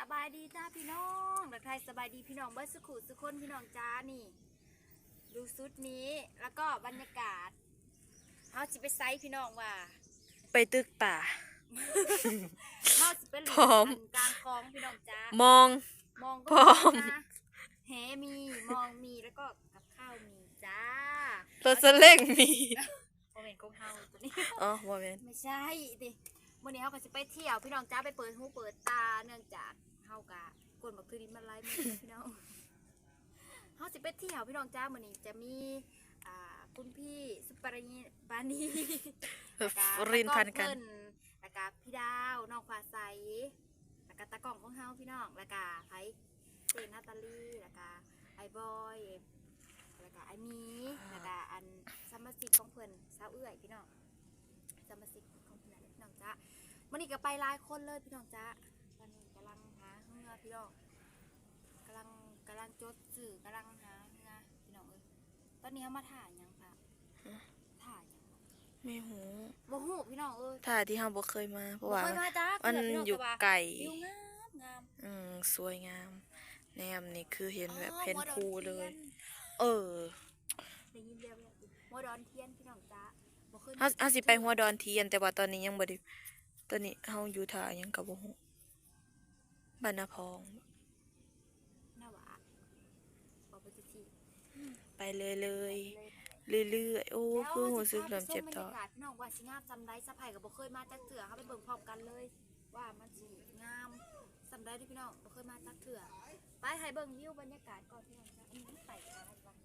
สบายดีจ้าพี่น้องรักไทยสบายดีพี่น้องเบิร์ดสุขุสุคนพี่น้องจ้านี่ ดูชุดนี้แล้วก็บรรยากาศเฮาสิไปไซส์พี่น้องว่าไปตึกป่าเฮาสิไปพร้อม กลางคลองพี่น้องจ้ามอง มองก็พร้อม นะแหมีมองมีแล้วก็กับข้าวมีจ้ารถสเล่งมีโมเมนต์ของเฮาตัวนี้ อ๋อโมเมนไม่ใช่ดิวันนี้เขาก็จะไปเที่ยวพี่น้องจ้าไปเปิดหูเปิดตาเนื่องจาก เฮากะกวนบักคือดินมาไล่มือพี่น้องเฮาสิไปเที่ยวพี่น้องจ้าวันนี้จะมีอ่าคุณพี่สุปรีบานีแล้วก็รินพันกันตากล้องเพิ่แล้วก็พี่ดาวน้องฟ้าใสแล้วก็ตากล้องของเฮาพี่น้องแล้วก็ไผเจนนาตาลีแล้วก็ไอ้บอยแล้วก็ไอ้หมีแล้วก็อันสมาชิกของเพิ่นสาวเอื้อยพี่น้องสมาชิกของเพื่อนพี่น้องจ้ามันนี้ก็ไปหลายคนเลยพี่น้องจ้าตอนนี้กำลัง หาเงือพี่น้องกำลังกำลังจดสื่อกำลังหาเงือพี่น้องเอ้ยตอนนี้เขามาถ่ายยังค่ะถ่ายยังไม่หูบ่ฮู้พี่น้องเอ้ยถ่ายที่เฮาบ่เคยมาเพราะว่าบ่เคยมาจ้ามันพี่น้งอยู่แต่ว่าไกลวิวงามงามอืมสวยงามแนมนี่คือเห็นแบบอ๋อเห็นโมดอภูเลยทีนเออได้ยินเรียบๆโมดอนเทียนพี่น้องจ้าบ่เคยเฮาเฮาสิไปหัวดอนเทียนแต่ว่าตอนนี้ยังบ่ได้ตอนนี้เฮาอยู่ท่ายังก็บ่ฮู้ บ้านนาพองหน้าหวาบ่ไปทุกทีไปเลยเลยเลยเรื่อยๆโอ้คือหูสึกเริ่มเจ็บท้องแล้วสิพาไปชมบรรยากาศพี่น้องว่าสิงามจำได้สะพายกับบ่เคยมาจักเถื่อเขาไปเบิ่งพร้อมกันเลย ว่ามันสิงามจำได้ที่พี่น้องบ่เคยมาจักเถื่อไปให้เบิ่งวิวบรรยากาศก่อนพี่น้องจ้ะอันนี้ใส่ขาอะไรบ้าง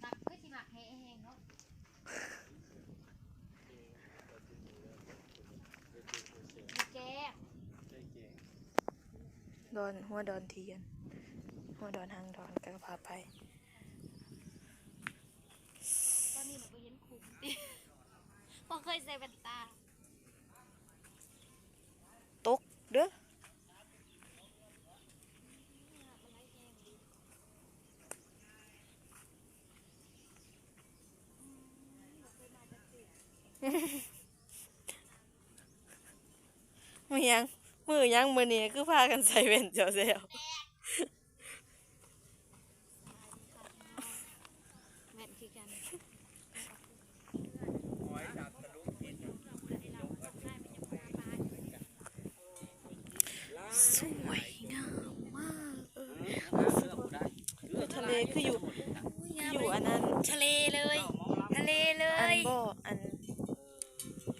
หมักคือสิหมักแห้งๆเนาะ มีแกง ดอนหัวดอนเทียน หัวดอนหางดอนก็พาไป ตอนนี้หนูก็เห็นคุ้มดิพอเคยใส่แว่นตาตกเด้อมือยัง มือยังมือนี้คือพากันใส่แว่นเจ้าเซลแว่นคือกันสวยงามมากเออคือทะเลคืออยู่ อยู่อันนั้นทะเลเลย ทะเลเล อัน ย บ่อัน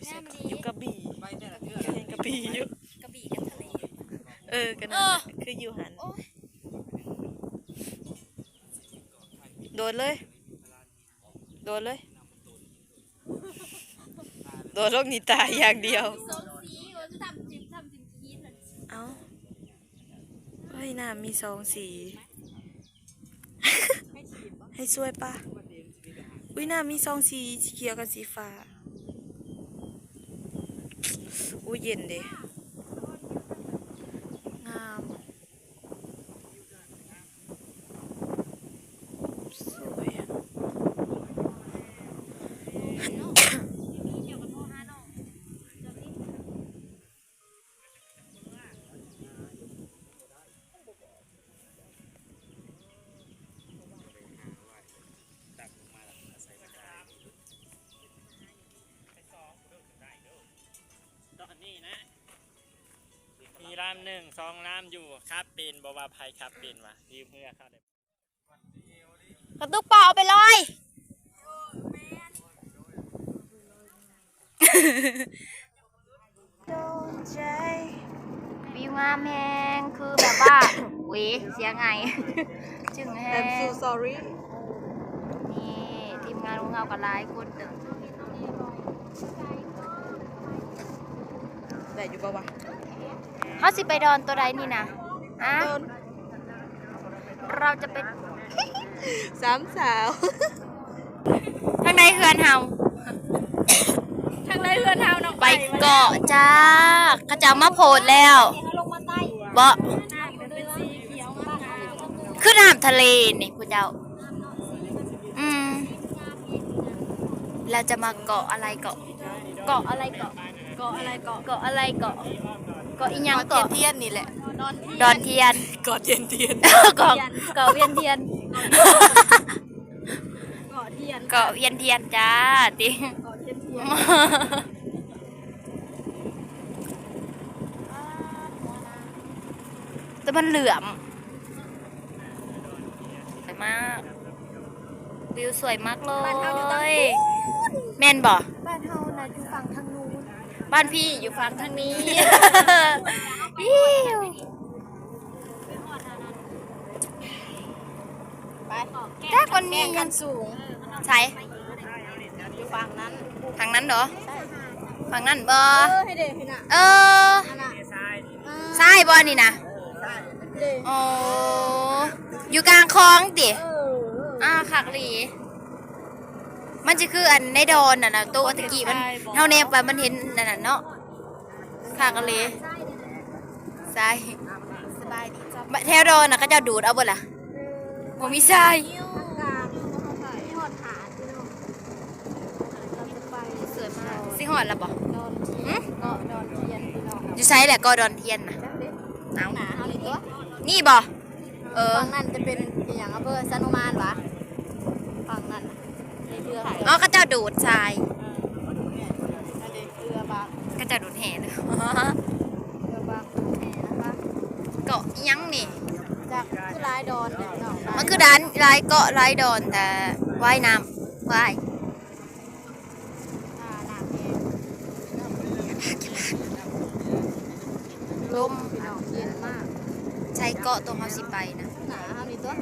งามดี อยู่กระบี่เห็นกระบี่อยู่ กระบี่กับทะเล เออกันเอนั่นอน่ะคืออยู่หัน โอ้ยโดนเลย โดนเลย โดนโรคนี้ตายอย่างเดียว โซซีโอ้ยจะทำจิ้มทำจิ้มคีนเลยเอ้าเฮ้ยน้ำมีสองสี ให้ช่วยปะอุ้ยน้ำมีสองสีสีเขียวกับสีฟ้า อุ้ยเย็นเด้ หนึ่งสองรามอยู่ครับเป็นบวาภัยครับเป็นวะยืมเพื่อเข้าได้กระตุกเปล่าไปเลยวิวงามแฮงคือแบบว่าหวีเสียไง จึงแฮง sorry นี่ทีมงานของเราก็หลายคนเติมได้อยู่ปะวะ เขาสิไปดอนตัวใดนี่นะอะเราจะไปสามสาวทางในเฮือนเฮาทางในเฮือนเฮาน้องไปเกาะจ้าเขาจะมาโพดแล้วบ่ขึ้นน้ำทะเลนี่คุณเจ้าอืมเราจะมาเกาะอะไรเกาะ เกาะอะไรเกาะ เกาะอะไรเกาะ เกาะอะไรเกาะ เกาะอีหยังเกาะเกาะเทียนนี่แหละดอนเทียนเกาะเทียนเทียนเกาะเกาะเวียนเทียนเกาะเทียนเกาะเวียนเทียนจ้าติเกาะเทียนเทียนแต่มันเหลื่อมสวยมากวิวสวยมากเลยแม่นบ่ บ้านพี่อยู่ฝั่งทางนี้อิ๊วไปแค่คนนี้กันสูงใช่อยู่ฝั่งนั้นทางนั้นเหรอฝั่งนั้นบ่เออให้เด็กพี่น่ะเอออันน่ะใช่บ่นี่นะเด็กโอ้อยู่กลางคลองติเอออ่าคักหลี มันจะคืออันในดอนน่ะนะตัวตะกี้มันเท่าแนบไปมันเห็นนั่นน่ะเนาะคักหลีใช่สบายดีจ้ะแถวดอนน่ะก็จะดูดเอาเบ่ล่ะบ่มีทรายนิ้วกลางที่หอดหาที่น้องเราจะไปสวยมากสิฮอดแล้วบ่ดอนเทียนเกาะดอนเทียนพี่น้องอยู่ไสแหละก็ดอนเทียนน่ะเอาหนาเฮาเลยตัวนี่บ่เออฝั่งนั้นจะเป็นอหย่างอำเภอสนุมานวะฝั่งนั้นน่ะ ในเรือไผ่อ๋อก็เจ้าดูดทรายอันนี้เรือบางก็เจ้าดูดแห่เลยเรือบางแห่นะคะเกาะอิหยังนี่ จากคือลายดอนเนี่ยน้องลายมันคือด้านลายเกาะลายดอนแต่ว่ายน้ำว่ายอ่าหนาแห่ลมพี่น้องเย็นมาก ใช้เกาะตรงเขาสิไปนะ หนาเฮานี่ตัว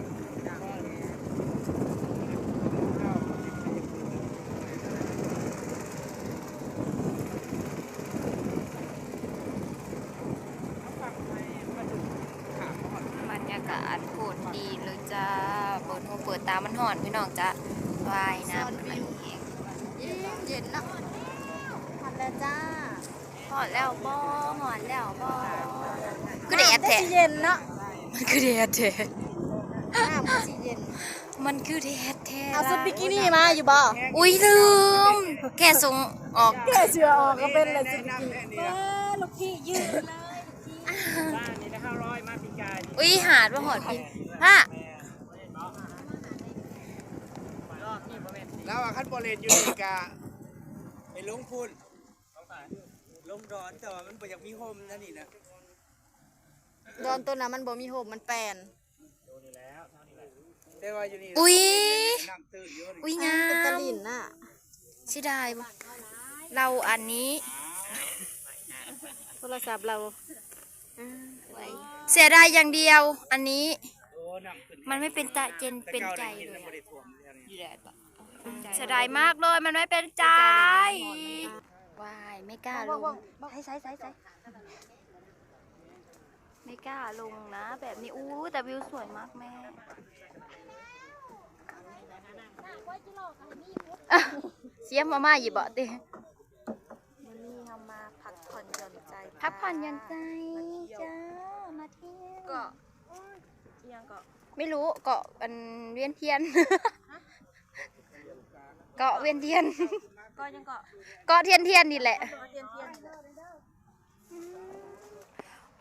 บรรยากาศโคตรดีเลยจ้าเปิดหูเปิดตามันหอนพี่น้องจ้ะว่ายน้ำมันเองเย็นเย็นเนาะทันแล้วจ้าหอนแล้วบ่หอนแล้วบ่คือแดดแท้เย็นเนาะมันคือแดดแท้น้ำก็สิเย็นมันคือแดดแท้เอาชุดบิกินี่มาอยู่บ่อุ้ยลืมแค่ส่งออกแค่เชือออกก็เป็นเลยชุดบิกินี่ลูกพี่ยืนเลย บ้านนี้ได้ห้าร้อยมาปีกายอุ้ยหาดว่าหอนพี่ผ้าแล้วอะขั้นบอลเลนอยู่นี่กะไปลงพุ่นลงร้อนแต่ว่ามันบ่อยากมีโฮมนั่นนี่นะดอนตัวนั้นมันบ่มีโฮมมันแปลนแต่ว่าอยู่นี่อุ้ยน้ำตื้นอยู่นี่อุ้ยงาเป็นตะมลินน่ะเสียดายบ่เราอันนี้ โทรศัพท์เรา เสียดายอย่างเดียว อันนี้โอ้น้ำขึ้นมันไม่เป็นตะเจนเป็นใจแต่เลก่าได้ห็นแล้วบ่ยอะได้ท่วมเรื่องนี้เสียดายมากเลยมันไม่เป็นใจวายไม่กล้าลงใส่ใส่ใส่ใส่ไม่กล้าลงนะ แบบนี้อู้แต่วิวสวยมากแม่อะเสียมาม่าหยิบเบาะติ วันนี้เรามาพักผ่อนหย่อนใจ พักผ่อนหยันใจจ้ามาเที่ยวเกาะเอียงเกาะไม่รู้เกาะอันเวียนเทียนเกาะเวียนเทียนเกาะยังเกาะเกาะเทียนเทียนนี่แหละเกาะเทียนเทียน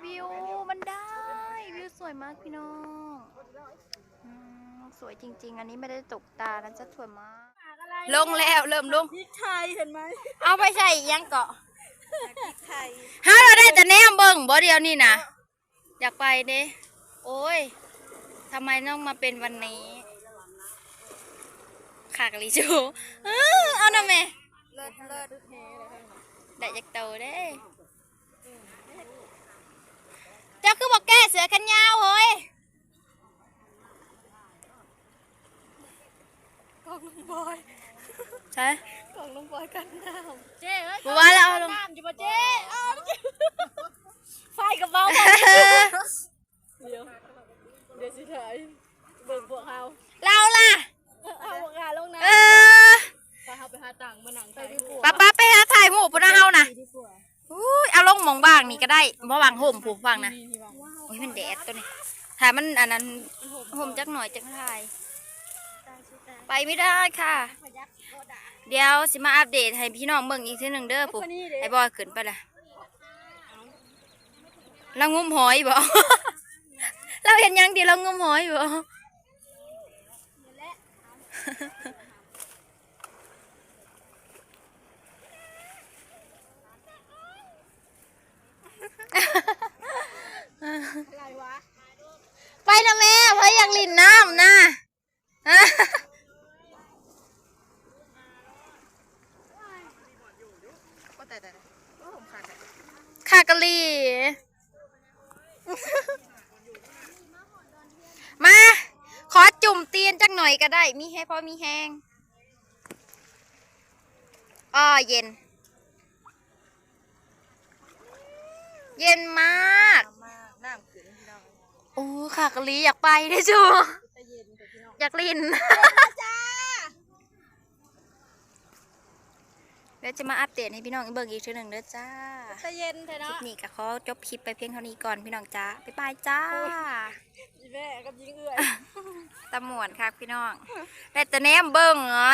วิวมันได้วิวสวยมากพี่น้องอืมสวยจริง ๆ อันนี้ไม่ได้ตกตานะจะสวยมากลงแล้วเริ่มลงพริกไทยเห็นไหมเอาไปใส่อีกยังเกาะพริก ไทยฮะเราได้แต่แนมเบิ่งบ่เดียวนี่นะอยากไปเด้โอ้ยทำไมต้องมาเป็นวันนี้ขากลิจูอื้อเอาหน่ะแม่เลิศเลิศได้จากโตเด้เจ้าคือบอกแก้เสือกันยาวเฮ้ยกองลุงบอย ใช่กล่องลงบอยกันน้ำเจ๊เอ้ยบัวแล้วเอาลงน้ำอยู่ป่ะเจ๊อ้าวไฟกับเบาเดี๋ยวเดี๋ยวสิถ่ายเบิ่งพวกเขาเราล่ะเอาพวกเขาลงน้เออำไปเขาไปหาตังค์มาหนังไปดีกว่าป้าป้าไปหาถ่ายหมูปุ่นนะเฮานะอุ้ยเอาลงหมองบ้างนี่ก็ได้เพราะวางห่มผูกวางนะโอ้ยมันแดดตัวนี้ถ่ายมันอันนั้นห่มจักหน่อยจักถ่าย ไปไม่ได้ค่ะ เดี๋ยวสิมาอัปเดตให้พี่น้องเบิ่งอีกทีหนึ่งเด้อปุ๊บไอ้บอยขึ้นไปละเรางุมหอยบ่เราเห็นหยังดีเรางุมหอยบ่ อะไรวะ ไปนะแม่เพราะอยากลินน้ำนะ คากะลี มา ขอจุ่มเตียนจักหน่อยก็ได้ มีให้พอมีแห้งอ้อเย็น เย็นมาก น้ำขึ้นพี่น้องโอ้ขากะลีอยากไปเด้อจูอยากลิน เดี๋ยวจะมาอัปเดตให้พี่น้องเบิ่งอีกทีหนึ่งเด้อจ้าตะเย็นเถอะคลิเนาะปนี้ก็ขอจบคลิปไปเพียงเท่านี้ก่อนพี่น้องจ้าบ๊ายบายจ้าอีแม่กับยิงเอื้อยตะหมวนครับพี่น้องได้แต่แนมเบิ่งเหรอ